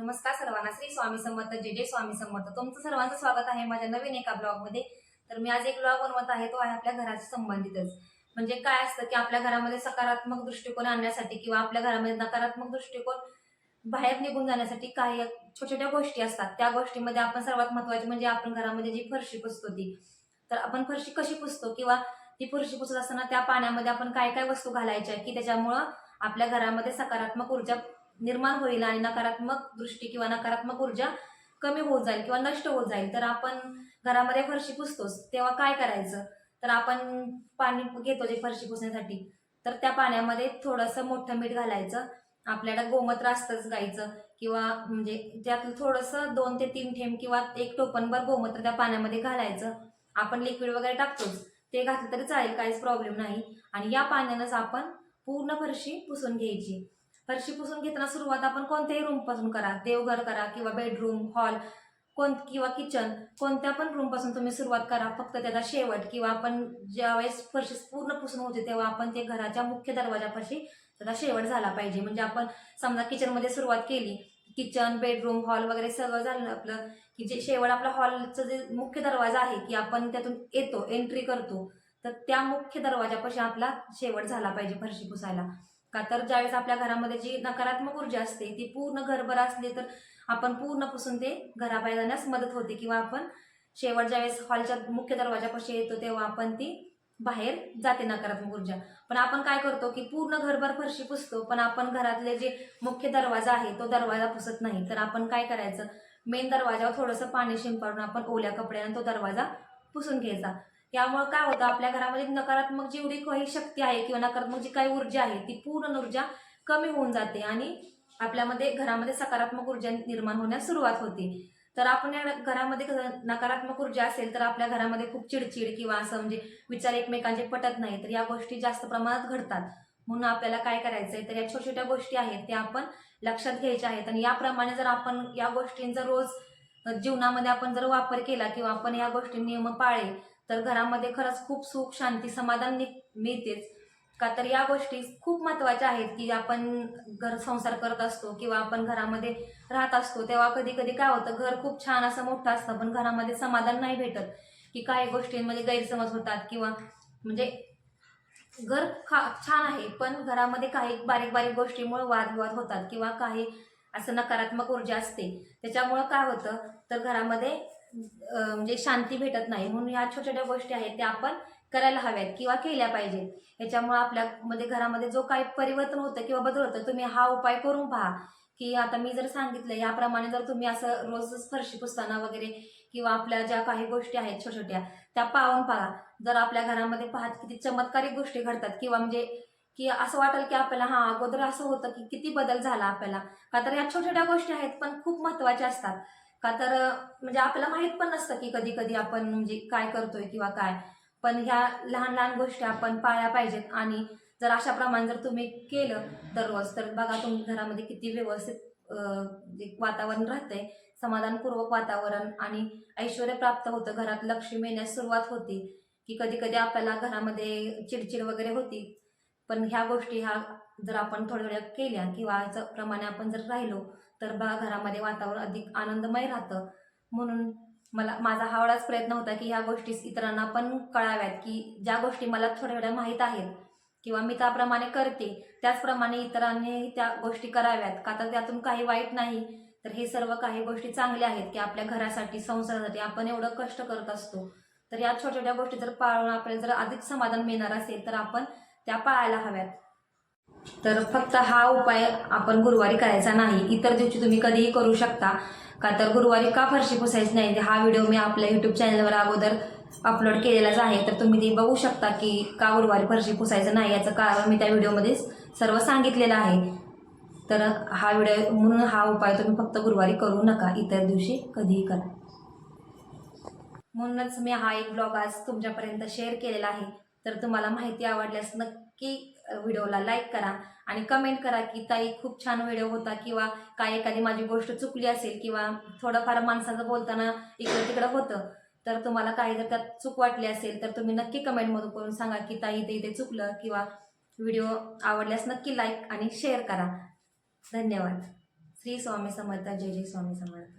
नमस्कार सर्वांना. श्री स्वामी समर्थ जे जे स्वामी समर्थ. तुमचं सर्वांचं स्वागत आहे माझ्या नवीन एका ब्लॉगमध्ये. तर मी आज एक ब्लॉग बनवत आहे तो आहे आपल्या घराशी संबंधितच. म्हणजे काय असतं की आपल्या घरामध्ये सकारात्मक दृष्टिकोन आणण्यासाठी किंवा आपल्या घरामध्ये नकारात्मक दृष्टिकोन बाहेर निघून जाण्यासाठी काही छोट्या छोट्या गोष्टी असतात. त्या गोष्टीमध्ये आपण सर्वात महत्वाची म्हणजे आपण घरामध्ये जी फरशी पुसतो ती. तर आपण फरशी कशी पुसतो किंवा ती फरशी पुसत असताना त्या पाण्यामध्ये आपण काय काय वस्तू घालायच्या की त्याच्यामुळं आपल्या घरामध्ये सकारात्मक ऊर्जा निर्माण होईल आणि नकारात्मक दृष्टी किंवा नकारात्मक ऊर्जा कमी होत जाईल किंवा नष्ट होत जाईल तर आपण घरामध्ये फरशी पुसतोच. तेव्हा काय करायचं? तर आपण पाणी घेतो जे फरशी पुसण्यासाठी. तर त्या पाण्यामध्ये थोडंसं मोठं मीठ घालायचं. आपल्याला गोमूत्र असतंच गाईचं. किंवा म्हणजे त्यातलं थोडंसं दोन ते तीन थेंब किंवा एक टोपणभर गोमूत्र त्या पाण्यामध्ये घालायचं. आपण लिक्विड वगैरे टाकतोच. ते घातलं तरी चालेल काहीच प्रॉब्लेम नाही. आणि या पाण्यानंच आपण पूर्ण फरशी पुसून घ्यायची. फरशी पुसून घेताना सुरुवात आपण कोणत्याही रूमपासून करा. देवघर करा किंवा बेडरूम हॉल कोण किंवा किचन कोणत्या पण रूमपासून तुम्ही सुरुवात करा. फक्त त्याचा शेवट किंवा आपण ज्यावेळेस फरशी पूर्ण पुसून होते तेव्हा आपण ते घराच्या मुख्य दरवाजापाशी त्याचा शेवट झाला पाहिजे. म्हणजे आपण समजा किचनमध्ये सुरुवात केली किचन बेडरूम हॉल वगैरे सगळं झालं आपलं की जे शेवट आपला हॉलचं जे मुख्य दरवाजा आहे की आपण त्यातून येतो एंट्री करतो तर त्या मुख्य दरवाजापाशी आपला शेवट झाला पाहिजे फरशी पुसायला. का तर ज्यावेळेस आपल्या घरामध्ये जी नकारात्मक ऊर्जा असते ती पूर्ण घरभर असली तर आपण पूर्ण पुसून ते घराबाहेर जाण्यास मदत होते. किंवा आपण शेवट ज्यावेळेस हॉलच्या मुख्य दरवाजापाशी येतो तेव्हा आपण ती बाहेर जाते नकारात्मक ऊर्जा. पण आपण काय करतो की पूर्ण घरभर फरशी पुसतो पण आपण घरातले जे मुख्य दरवाजा आहे तो दरवाजा पुसत नाही. तर आपण काय करायचं? मेन दरवाजावर थोडंसं पाणी शिंपडून आपण ओल्या कपड्यानं तो दरवाजा पुसून घ्यायचा. यामुळे काय होतं आपल्या घरामध्ये नकारात्मक जेवढी काही शक्ती आहे किंवा नकारात्मक जी काही ऊर्जा आहे ती पूर्ण ऊर्जा कमी होऊन जाते आणि आपल्यामध्ये घरामध्ये सकारात्मक ऊर्जा निर्माण होण्यास सुरुवात होते. तर आपण या घरामध्ये नकारात्मक ऊर्जा असेल तर आपल्या घरामध्ये खूप चिडचिड किंवा असं म्हणजे विचार एकमेकांचे पटत नाही तर या गोष्टी जास्त प्रमाणात घडतात. म्हणून आपल्याला काय करायचंय तर या छोट्या छोट्या गोष्टी आहेत त्या आपण लक्षात घ्यायच्या आहेत. आणि याप्रमाणे जर आपण या गोष्टींचा रोज जीवनामध्ये आपण जर वापर केला किंवा आपण या गोष्टी नियम पाळले तर घरामध्ये खरंच खूप सुख शांती समाधान नि- मिळतेच. का तर या गोष्टी खूप महत्त्वाच्या आहेत की आपण घर संसार करत असतो किंवा आपण घरामध्ये राहत असतो. तेव्हा कधी कधी काय होतं घर खूप छान असं मोठं असतं पण घरामध्ये समाधान नाही भेटत की काही गोष्टींमध्ये गैरसमज होतात किंवा म्हणजे घर खा छान आहे पण घरामध्ये काही बारीक बारीक गोष्टीमुळे वादविवाद होतात किंवा काही असं नकारात्मक ऊर्जा असते. त्याच्यामुळं काय होतं तर घरामध्ये म्हणजे शांती भेटत नाही. म्हणून ह्या छोट्या छोट्या गोष्टी आहेत त्या आपण करायला हव्यात किंवा केल्या पाहिजेत. याच्यामुळे आपल्यामध्ये घरामध्ये जो काही परिवर्तन होतं किंवा बदल होतं तुम्ही हा उपाय करून पहा. की आता मी जर सांगितलं याप्रमाणे जर तुम्ही असं रोज स्पर्शी पुसताना वगैरे किंवा आपल्या ज्या काही गोष्टी आहेत छोट्या छोट्या त्या पाहून पहा. जर आपल्या घरामध्ये पाहत किती चमत्कारिक गोष्टी घडतात किंवा म्हणजे की असं वाटेल की आपल्याला हा अगोदर असं होतं की किती बदल झाला आपल्याला. का तर या छोट्या छोट्या गोष्टी आहेत पण खूप महत्त्वाच्या असतात. का तर म्हणजे आपल्याला माहीत पण नसतं की कधी कधी आपण म्हणजे काय करतोय किंवा काय. पण ह्या लहान लहान गोष्टी आपण पाळल्या पाहिजेत आणि जर अशा प्रमाणे जर तुम्ही केलं दररोज तर बघा तुम्ही घरामध्ये किती व्यवस्थित वातावरण राहते समाधानपूर्वक वातावरण आणि ऐश्वर प्राप्त होतं. घरात लक्ष्मी येण्यास सुरुवात होती की कधी कधी आपल्याला घरामध्ये चिडचिड वगैरे होती. पण ह्या गोष्टी ह्या जर आपण थोड्या थोड्या केल्या किंवा याचं प्रमाणे आपण जर राहिलो तर बा घरामध्ये वातावरण अधिक आनंदमय राहतं. म्हणून मला माझा हा प्रयत्न होता की ह्या गोष्टी इतरांना पण कळाव्यात की ज्या गोष्टी मला थोड्या थोड्या माहीत आहेत किंवा मी त्याप्रमाणे करते त्याचप्रमाणे इतरांनी त्या गोष्टी कराव्यात. का तर त्यातून काही वाईट नाही तर हे सर्व काही गोष्टी चांगल्या आहेत की आपल्या घरासाठी संसारासाठी आपण एवढं कष्ट करत असतो. तर या छोट्या छोट्या गोष्टी जर पाळून आपल्याला जर अधिक समाधान मिळणार असेल तर आपण त्या पाळायला हव्यात. तर फक्त हा उपाय आपण गुरुवारी करायचा नाही. इतर दिवशी तुम्ही कधीही करू शकता. का तर गुरुवारी का फरशी पुसायची नाही? हा व्हिडिओ मी आपल्या यूट्यूब चॅनलवर अगोदर अपलोड केलेलाच आहे. तर तुम्ही ते बघू शकता की का गुरुवारी फरशी पुसायचं नाही याचं कारण मी त्या व्हिडिओमध्ये सर्व सांगितलेलं आहे. तर हा व्हिडिओ म्हणून हा उपाय तुम्ही फक्त गुरुवारी करू नका. इतर दिवशी कधीही करा. म्हणूनच मी हा एक ब्लॉग आज तुमच्यापर्यंत शेअर केलेला आहे. तर तुम्हाला माहिती आवडल्यास नक्की व्हिडिओला लाईक करा आणि कमेंट करा की ताई खूप छान व्हिडिओ होता किंवा काय एखादी माझी गोष्ट चुकली असेल किंवा थोडंफार माणसाचं बोलताना इकडं तिकडं होतं तर तुम्हाला काही जर त्यात चूक वाटली असेल तर तुम्ही नक्की कमेंटमधून करून सांगा की ताई ते इथे चुकलं किंवा व्हिडिओ आवडल्यास नक्की लाईक आणि शेअर करा. धन्यवाद. श्री स्वामी समर्थ जय जय स्वामी समर्थ.